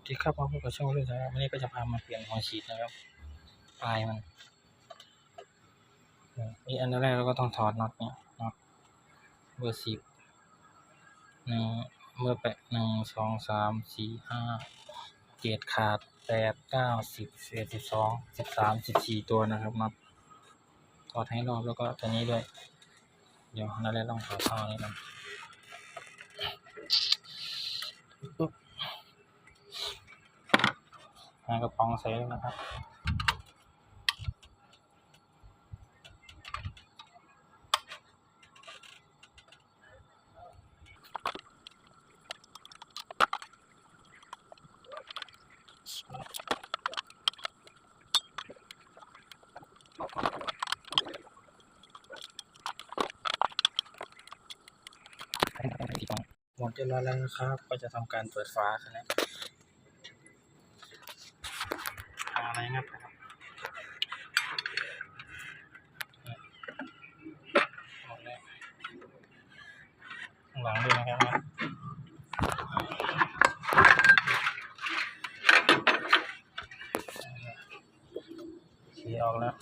วัสดีครับมาพบกับช่องเรื่องสาระวันนี้ก็จะพามาเปลี่ยนหัวฉีดนะครับ ปลายมันนี่อันแรกเราก็ต้องถอดน็อตเนี่ยน็อตเบอร์สิบหนึ่งเบอร์แปดหนึ่งสองสามสี่ห้าเจ็ดขาดแปดเก้าสิบสิบเอ็ดสิบสองสิบสามสิบสี่ตัวนะครับน็อตถอดให้รอบแล้วก็ตัวนี้ด้วย เดี๋ยวอันแรกต้องถอดท่อนี้ก่อนปุ๊บ หากระป๋องใส่นะครับหมดเรียบร้อยแล้วนะครับ ก็จะทำการเปิดฝาคันนหาอะ ไรงับนะครับหลังด้วยนะครับขีออกแล้ว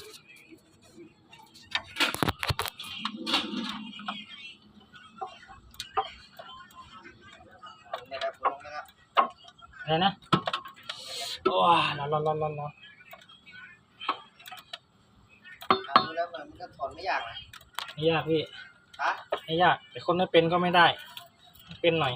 อะไรนะว้าร้อนร้อนร้อนร้อนร้อน ทำดูแล้วมันมันก็ถอนไม่ยากนะ ไม่ยากพี่ฮะไม่ยาก แต่คนไม่เป็นก็ไม่ได้ เป็นหน่อย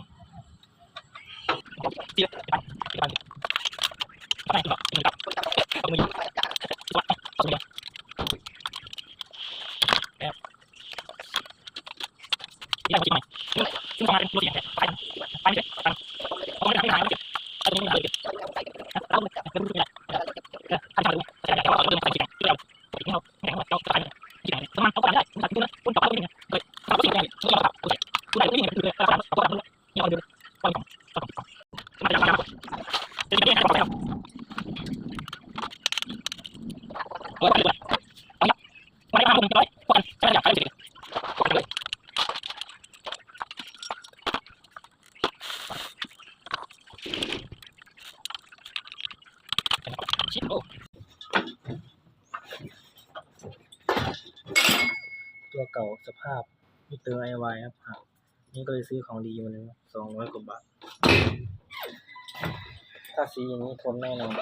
ตัวเก่าสภาพมิเตอร์ไอวครับหักนี่ก็เลยซื้อของดีมาเลยสองร้อยกว่าบาท ถ้า สีอย่างนี้ทนแน่นอน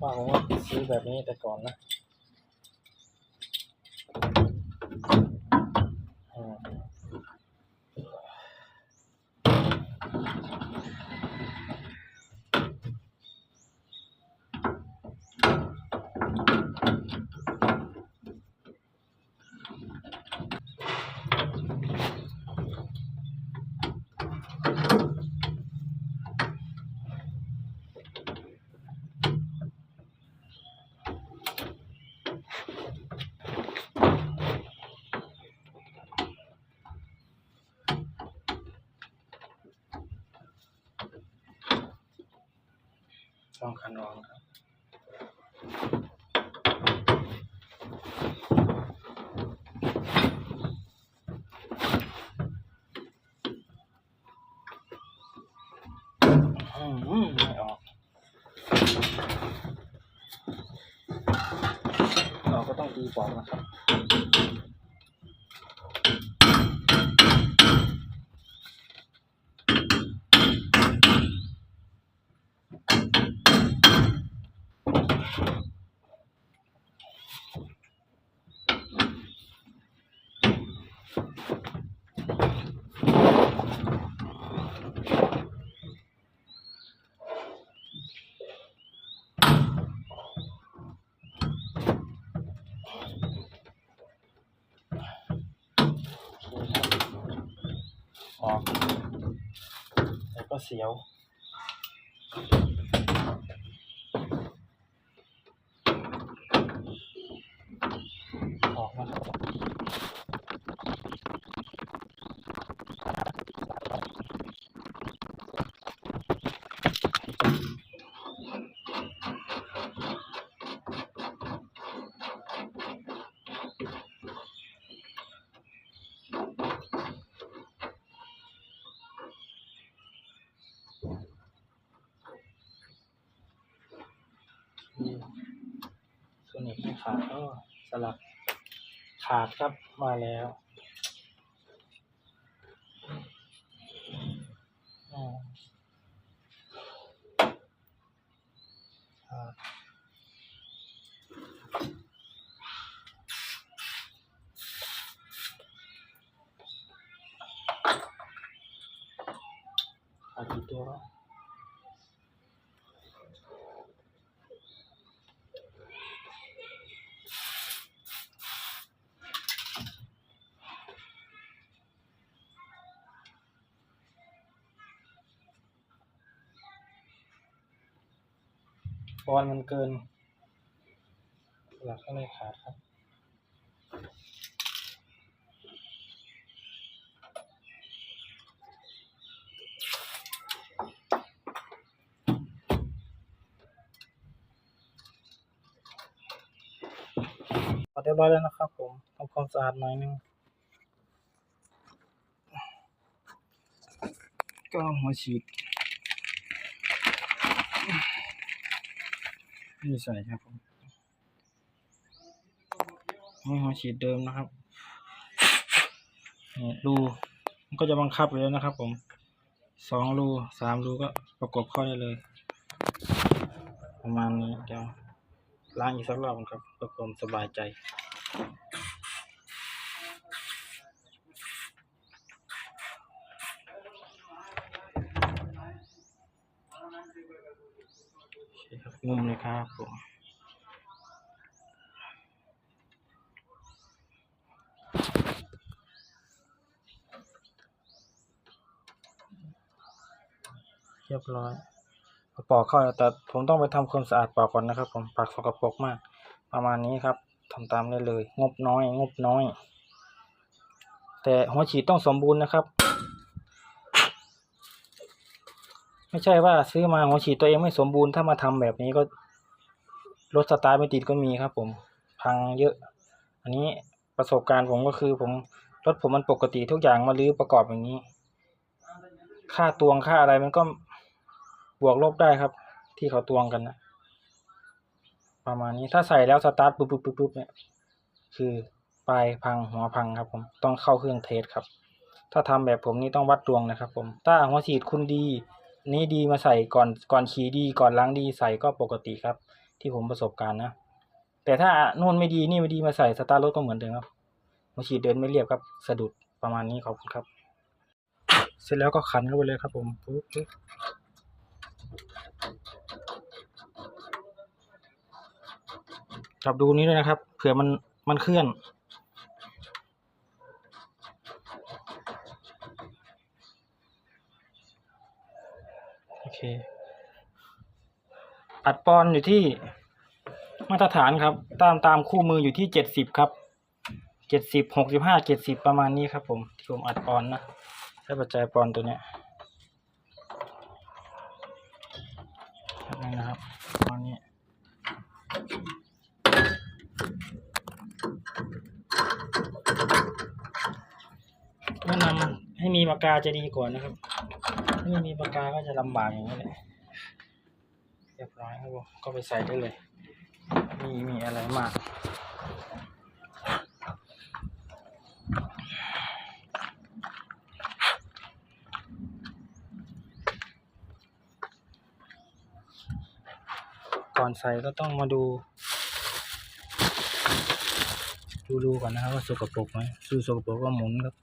ว่าผมว่าซื้อแบบนี้แต่ก่อนนะ องคันรองครับอืมไม่ออก เราก็ต้องตีปอกนะครับ ออก แล้ ขาดก็สลักขาดครับมาแล้วอืมขาดขาดกี่ตัววะ บอลมันเกิน หลักก็เลยขาดครับพอเรียบร้อยแล้วนะครับผมทำความสะอาดหน่อยนึงก็หัวฉีด นี่ใส่ครับผมนี่หัวฉีดเดิมนะครับนี่รูมันก็จะบังคับไปแล้วนะครับ ผมสองรูสามรูก็ประกบเข้าได้เลย ประมาณนี้เดี๋ยวล้างอีกสักรอบครับเพื่อความสบายใจ โอเคครับ งุมเลยครับผมเรียบร้อยปอกเข้าแต่ผมต้องไปทำความสะอาดปอกก่อนนะครับผมปากสกปรกมาก ประมาณนี้ครับทำตามได้เลย งบน้อย งบน้อย แต่หัวฉีดต้องสมบูรณ์นะครับ ไม่ใช่ว่าซื้อมาหัวฉีดตัวเองไม่สมบูรณ์ถ้ามาทำแบบนี้ก็รถสตาร์ทไม่ติดก็มีครับ ผมพังเยอะ อันนี้ประสบการณ์ผมก็คือ ผมรถผมมันปกติทุกอย่างมาลื้อประกอบอย่างนี้ ค่าตวงค่าอะไรมันก็บวกลบได้ครับ ที่เขาตวงกันนะประมาณนี้ถ้าใส่แล้วสตาร์ทปุ๊บปุ๊บปุ๊บปุ๊บเนี่ยคือปลายพังหัวพังครับ ผมต้องเข้าเครื่องเทสครับ ถ้าทำแบบผมนี่ต้องวัดดวงนะครับ ผมถ้าหัวฉีดคุณดี นี้ดีมาใส่ก่อนก่อนขี่ดีก่อนล้างดีใส่ก็ปกติครับ ที่ผมประสบการณ์นะ แต่ถ้านู่นไม่ดีนี่ไม่ดีมาใส่สตาร์รถก็เหมือนเดิมครับหัวฉีดเดินไม่เรียบครับ สะดุดประมาณนี้ขอบคุณครับ เสร็จแล้วก็ขันเข้าไปเลยครับผมปุ๊บจับดูนี้ด้วยนะครับ เผื่อมันมันเคลื่อน เคอัดปอนอยู่ที่มาตรฐานครับ ตามตามคู่มืออยู่ที่เจ็ดสิบครับเจ็ดสิบหกสิบห้าเจ็ดสิบประมาณนี้ครับ ผมที่ผมอัดปอนนะใช้ปัจจัยปอนตัวเนี้ยนี่นะครับประมาณนี้แนะนำให้มีปากกาจะดีกว่านะครับ ไม่มีปากกาก็จะลำบากอย่างนี้แหละเรียบร้อยครับผมก็ไปใส่ได้เลยมีมีอะไรมากก่อนใส่ก็ต้องมาดู ดูดูก่อนนะครับว่าสกปรกไหมดูสกปรกก็หมุนครับ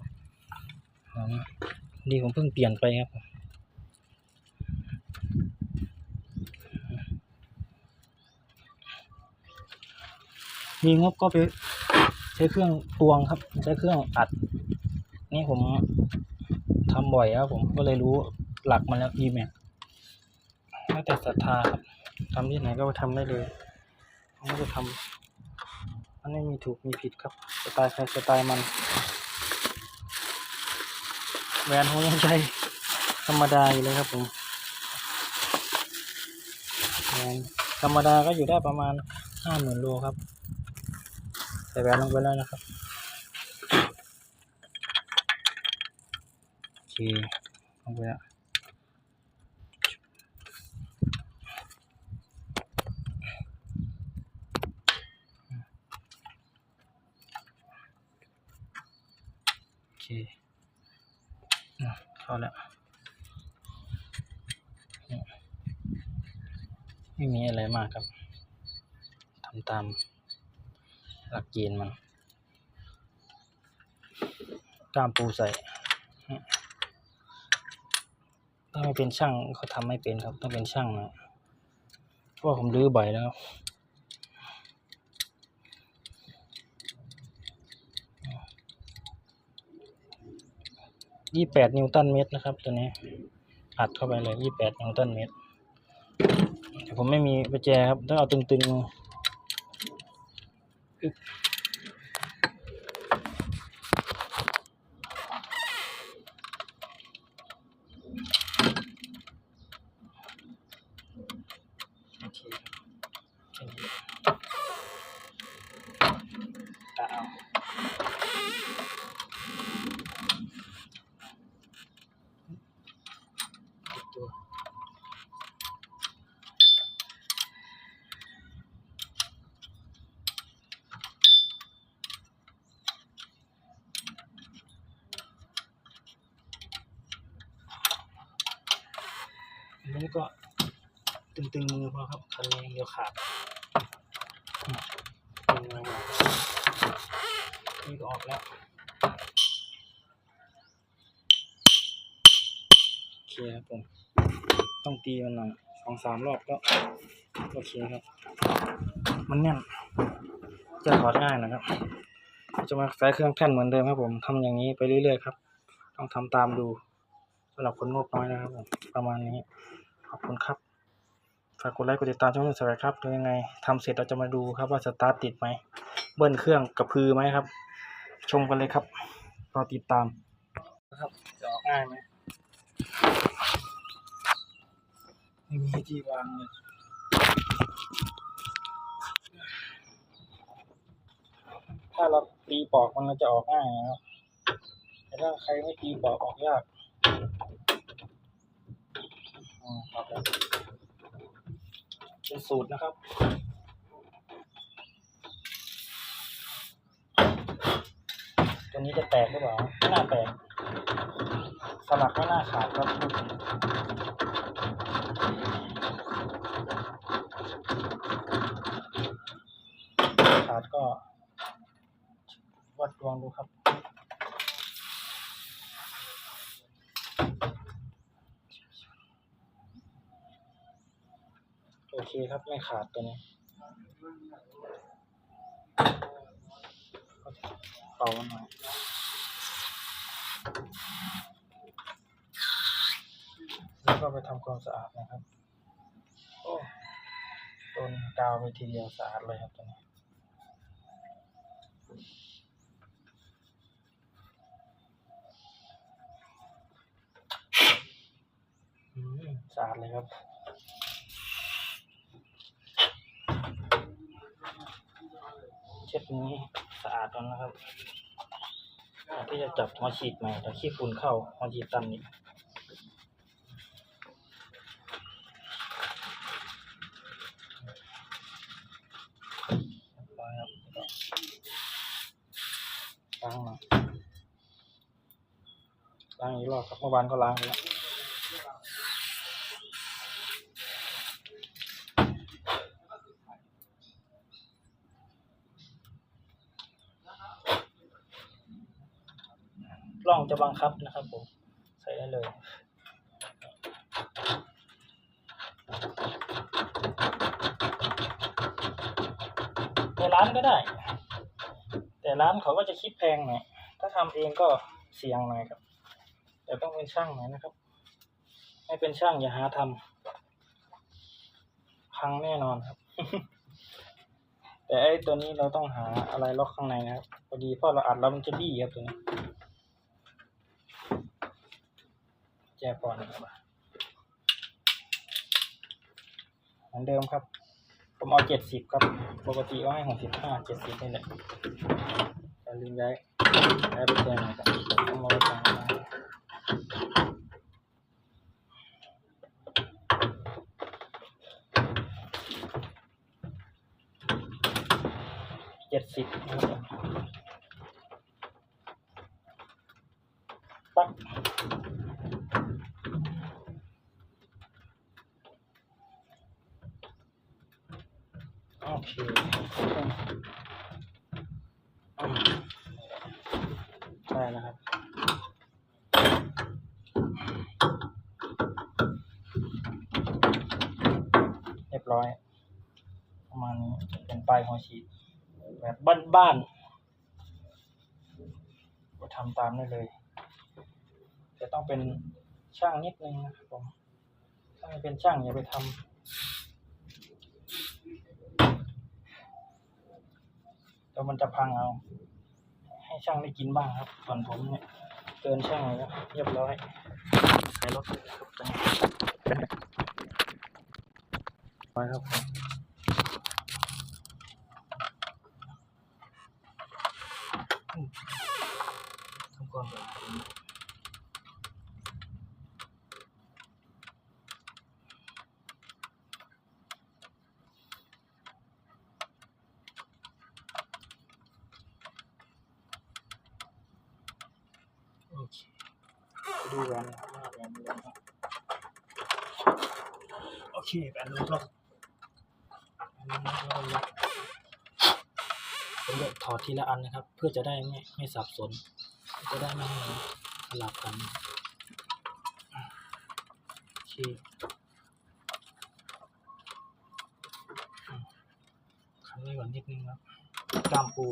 นี่ผมเพิ่งเปลี่ยนไปครับ มีงบก็ไปใช้เครื่องตวงครับ ใช้เครื่องอัด นี่ผมทำบ่อยครับผมก็เลยรู้หลักมันแล้ว e m a x แล้วแต่ศรัทธาครับทำที่ไหนก็ไปทำได้เลยผมก็จะทำมันไม่มีถูกมีผิดครับสไตล์ใครสไตล์มันแหวนผมยังใช้ธรรมดาอยู่เลยครับผมแหวนธรรมดาก็อยู่ได้ประมาณห้าหมื่นโลครับ ส่แหวนลงไปแล้วนะครับโอเคลงไปแล้วโอเคเข้าแล้วไม่มีอะไรมากครับทำตาม หลักเกณฑ์มันกล้ามปูใส่ถ้าไม่เป็นช่างเขาทำไม่เป็นครับต้องเป็นช่างนะเพราะว่าผมรื้อบ่อยแล้วครับยี่แปดนิวตันเมตรนะครับ ตัวนี้อัดเข้าไปเลยยี่แปดนิวตันเมตรแต่ผมไม่มีประแจครับต้องเอาตึงๆ อึ๊บโอเคครับแค่นี้ตาเอาติดตัว อันนี้ก็ตึงๆมือพอ ครับคันนี้เดียวขาดมตึงมือมานี่ก็ออกแล้วโอเคครับผม ต้องตีมันหน่อยสองสามรอบก็โอเคครับ มันแน่น จะถอดง่ายนะครับ จะมาใส่เครื่องแท่นเหมือนเดิมครับผมทำอย่างนี้ไปเรื่อยๆครับ ต้องทำตามดูสำหรับคนงบน้อยนะครับผมประมาณนี้ขอบคุณครับากกดไลค์กดติดตามช่องนี้สวัสดีครับดูยังไงทำเสร็จเราจะมาดูครับว่าสตาร์ทติดไหมเบิ้ลเครื่องกระพือไหมครับ ชมกันเลยครับรอติดตามนะครับจะออกง่ายไหมไม่มีที่วางเลยถ้าเราตีปอกมันจะออกง่ายนะครับแต่ถ้าใครไม่ตีปอกออกยากอืมครับ เป็นสูตรนะครับตัวนี้จะแตกหรือเปล่าไม่น่าแตกสลักไม่น่าขาดครับขาดก็วัดดวงดูครับ โอเคครับไม่ขาดตัวนี้เป่าหน่อยแล้วก็ไปทำความสะอาดนะครับ โอ้โดนกาวไปทีเดียวสะอาดเลยครับตัวนี้สะอาดเลยครับ เช็ดนี้สะอาดแล้วนะครับที่จะจับมาฉีดใหม่แต่ขี้ฝุ่นเข้ามาฉีดตันอีกเรียบร้ล้างมาล้างอีกรอบครับเมื่อวานก็ล้างไปแล้ว กล้อง จะบังคับนะครับผมใส่ได้เลยในร้านก็ได้ แต่ร้านเขาก็จะคิดแพงหน่อยถ้าทำเองก็เสี่ยงหน่อยครับ แต่ต้องเป็นช่างหน่อยนะครับ ไม่เป็นช่างอย่าหาทำพังแน่นอนครับ แต่ไอ้ตัวนี้เราต้องหาอะไรล็อกข้างในนะครับพอดีพอเราอัดแล้วมันจะบี้ครับตัวนี้ แจพอนเหมือนเดิมครับ ผมเอาเจ็ดสิบครับ ปกติก็ให้หกสิบห้าเจ็ดสิบนี่แหละอย่าลืมย้ายย้ายไปแจหน่อยครับต้องมาไว้กลางนะเจ็ดสิบ โอเคอืมใช่แล้วครับ เรียบร้อย ประมาณนี้เป็นปลายหัวฉีด แบบบ้านๆก็ทำตามได้เลย จะต้องเป็นช่างนิดนึงนะครับผมถ้าไม่เป็นช่างอย่าไปทำเดี๋ยวมันจะพังเอา ให้ช่างได้กินบ้างครับ ส่วนผมเนี่ยเกินช่างแล้วเรียบร้อยใส่รถครับไปครับผมอืมทำก่อนก่อนโอเคไปดูแหวนนะครับว่าแหวนมีอะไรบ้างโอเคแหวนรูปรอบอันนี้ก็ล็อกผมจะถอด ทีละอันนะครับ เพื่อจะได้ไม่ไม่สับสน จะได้ไม่ให้มันสลับกันโอเคอืมขันไว้ก่อนนิดนึงครับกล้ามปู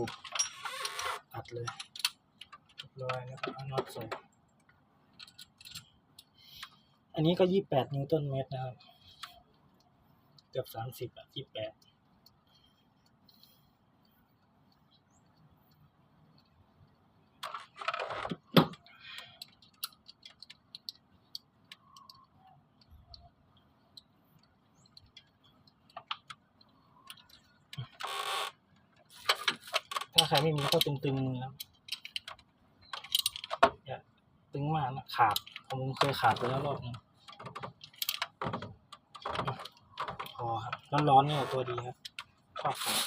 อัดเลยเรียบร้อยแล้วก็เอาน็อตใส่อันนี้ก็ยี่แปดนิวตันเมตรนะครับ เกือบสามสิบอะยี่แปด ถ้าใครไม่มีก็ตึงๆมือครับอย่าตึงมากนะ ขาดผมเคยขาดไปแล้วรอบนึงพอครับร้อนๆเนี่ยตัวดีครับชอบขาด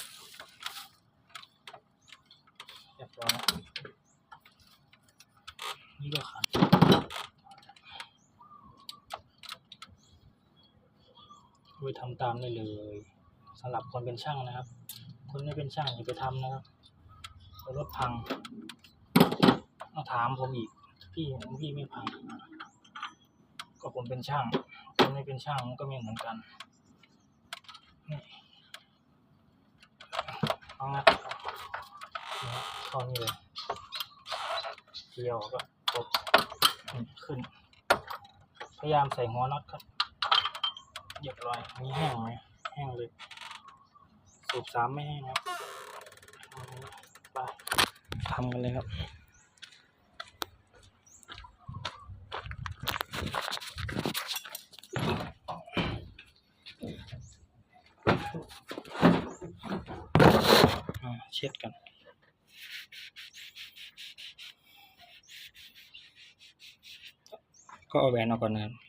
เรียบร้อยนี่ก็ขาดไปทำตามได้เลยสำหรับคนเป็นช่างนะครับ คนไม่เป็นช่างอย่าไปทำนะครับรถพังมาถามผมอีก พี่พี่ไม่พังก็ผมเป็นช่างคนไม่เป็นช่างก็ไม่เหมือนกันนี่เอางัดเข้านี่เข้เลยเกี่ยวก็กดขึ้น พยายามใส่หัวน็อตครับเรียบร้อยนนี้แห้งไหมแห้งเลย สูบสามไม่แห้งครับไปทำกันเลยครับ อ่า เช็ดกันก็เอาแหวนออกก่อนนะครับ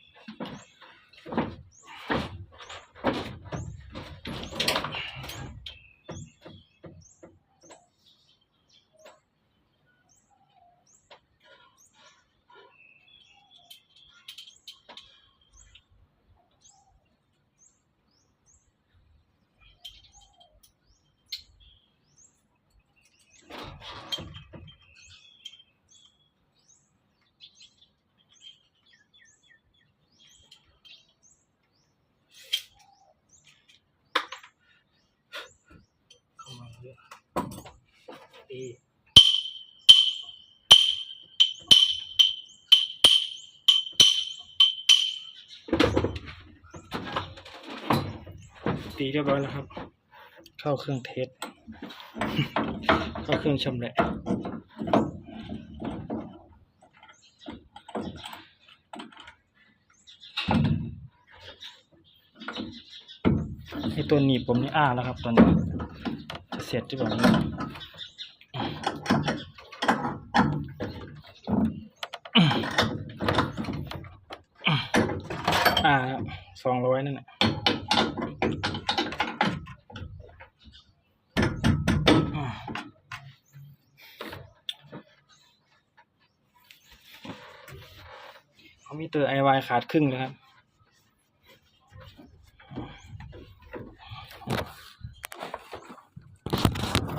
ตีเรียบร้อยแล้วครับ เข้าเครื่องเทส เข้าเครื่องชำแหละไอตัวหนีบผมนี่อ้าแล้วครับตอนนี้จะเสร็จหรือเปล่าเนี่ยอ่าสองร้อยนั่นแหละ มีเตอร์ไอวายขาดครึ่งเลยครับ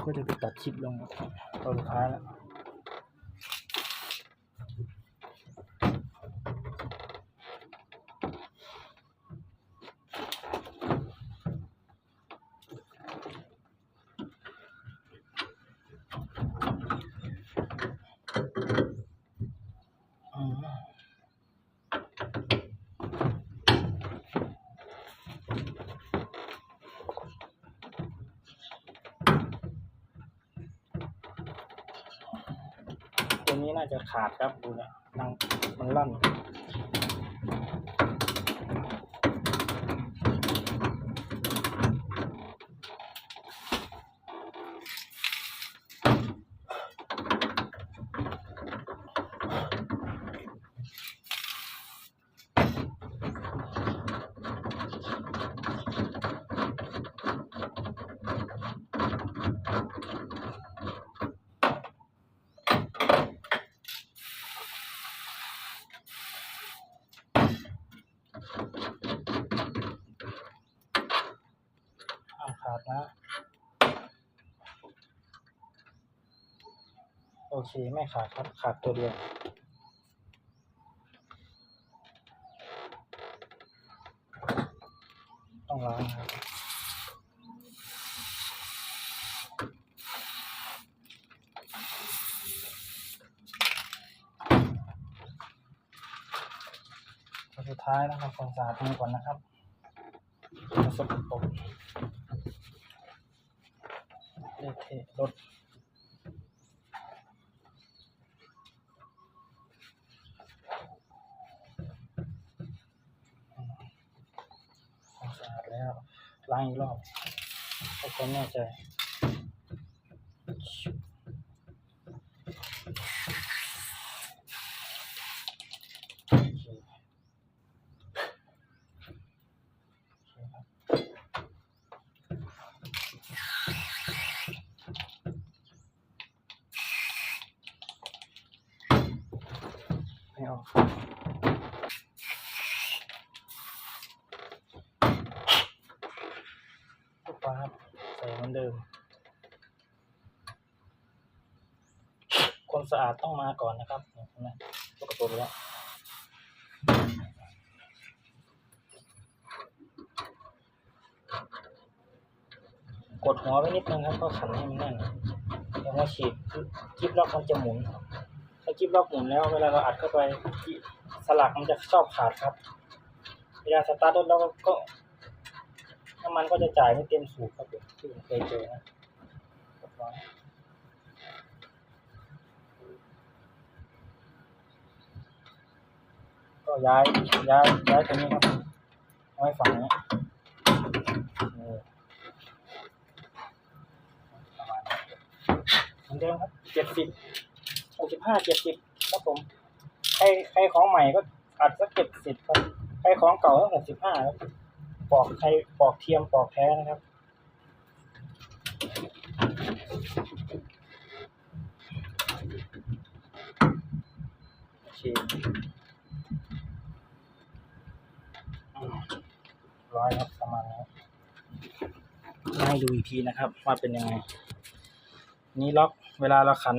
ก็จะไปตัดคลิปลงตอนสุดท้ายแล้ว นี้น่าจะขาดครับดูเนี่ยนังมันลั่น โอเค ไม่ขาดครับ ขาดตัวเดียว ต้องล้างครับ สุดท้ายนะครับความสะอาดมือก่อนนะครับสกปรกเละเทะรถความสะอาดแล้ว ล้างอีกรอบ ให้คนแน่ใจโอเค โอเคครับไม่ออกลูกปลาครับใส่เหมือนเดิม คนสะอา ดต้องมาก่อนนะครับเห็นไหมปกติแล้วกดหัวไว้นิดนึงครับก็ขันให้มันแน่นเดี๋ยวมาฉีดกิ๊บล็อกมันจะหมุนถ้ากิ๊บล็อกหมุนแล้วเวลาเราอัดเข้าไปสลักมันจะชอบขาดครับ เวลาสตาร์ทรถแล้วก็น้ำมันก็จะจ่ายไม่เต็มสูบครับผมที่ผมเคยเจอนะเรียบร้อย ก็ย้ายย้ายย้ายตัวนี้ครับเอาไว้ฝั่งนี้ประมาณนี้เหมือนเดิมครับเจ็ดสิบหกสิบห้าเจ็ดสิบครับผมใครใครของใหม่ก็อัดสักเจ็ดสิบครับใครของเก่าก็หกสิบห้าครับปอกใครปอกเทียมปอกแท้นะครับโอเคอืม ร้อยครับประมาณนี้ให้ดูอีกทีนะครับว่าเป็นยังไง นี้ล็อกเวลาเราขัน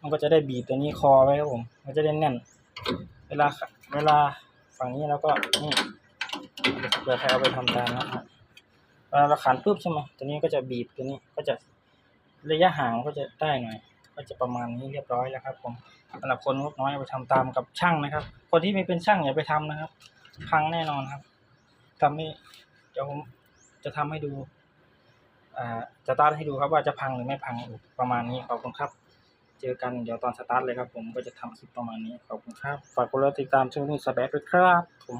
มันก็จะได้บีบตัวนี้คอไว้ครับผม มันจะได้แน่น เวลาเวลาฝั่งนี้แล้วก็นี่เดี๋ยวใครเอาไปทำตามนะครับเวลาเราขันปุ๊บใช่ไหมตัวนี้ก็จะบีบตัวนี้ก็จะระยะห่างก็จะได้หน่อย ก็จะประมาณนี้เรียบร้อยแล้วครับ ผมสำหรับคนงบน้อยเอาไปทำตามกับช่างนะครับ คนที่ไม่เป็นช่างอย่าไปทำนะครับ พังแน่นอนครับ ทำให้เดี๋ยวผมจะทำให้ดูอ่าสตาร์ทให้ดูครับว่าจะพังหรือไม่พังประมาณนี้ขอบคุณครับ เจอกันเดี๋ยวตอนสตาร์ทเลยครับ ผมก็จะทำคลิปประมาณนี้ขอบคุณครับฝากกดไลค์ติดตามช่องนี้สแบดด้วยครับ ผม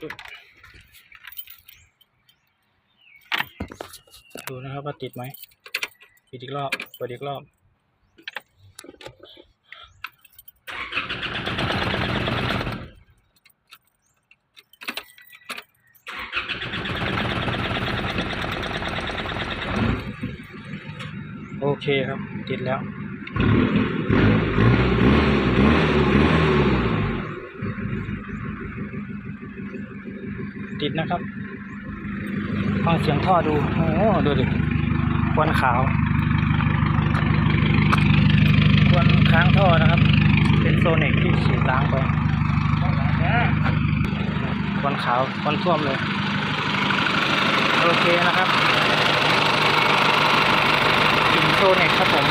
ดูนะครับว่าติดไหมปิดอีกรอบเปิดอีกรอบโอเคครับ ติดแล้ว ติดนะครับฟังเสียงท่อดู โอ้โหดูดิควันขาวควันค้างท่อนะครับ เป็นโซนิกที่ฉีดล้างไปควันขาวควันท่วมเลย โอเคนะครับกลิ่นโซนิกครับผม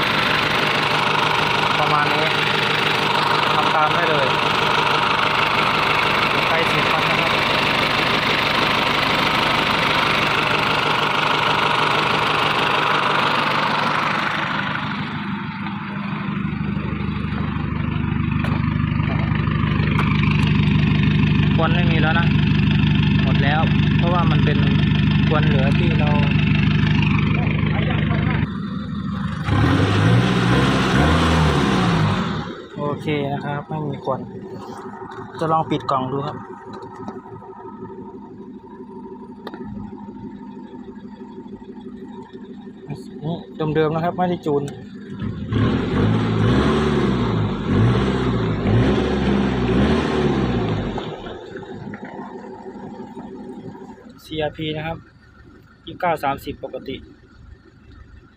ประมาณนี้ทำตามได้เลยใกล้สิบครับนะครับ ควันไม่มีแล้วนะ หมดแล้ว เพราะว่ามันเป็นควันเหลือที่เรา โอเคนะครับ ไม่มีควัน จะลองปิดกล่องดูครับ นี่เดิมๆนะครับ ไม่ได้จูน CRP นะครับยี่เก้าสามสิบปกติ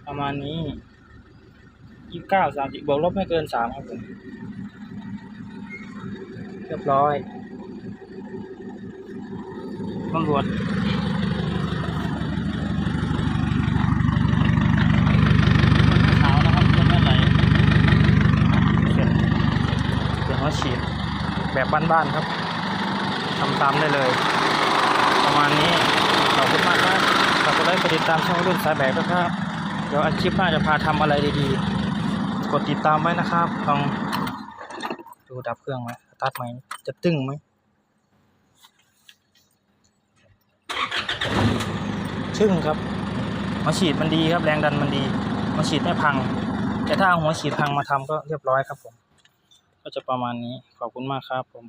ประมาณนี้ยี่เก้าสามสิบบวกลบไม่เกินสามครับผม เรียบร้อยตำรวจขาวนะครับคนไม่ไหลเขียนเขียนว่าฉีดแบบบ้านๆครับทำตามได้เลย ประมาณนี้ขอบคุณมากครับฝากกดไลค์กดติดตามช่องรุ่นสายแบกด้วยครับ เดี๋ยวอันคลิปหน้าจะพาทำอะไรดีๆ กดติดตามไว้นะครับลองดูดับเครื่องไหม ตัดไหม จะตึงไหมชึ่งครับมาฉีดมันดีครับแรงดันมันดีมาฉีดไม่พัง แต่ถ้าเอาหัวฉีดพังมาทำก็เรียบร้อยครับผม ก็จะประมาณนี้ขอบคุณมากครับผม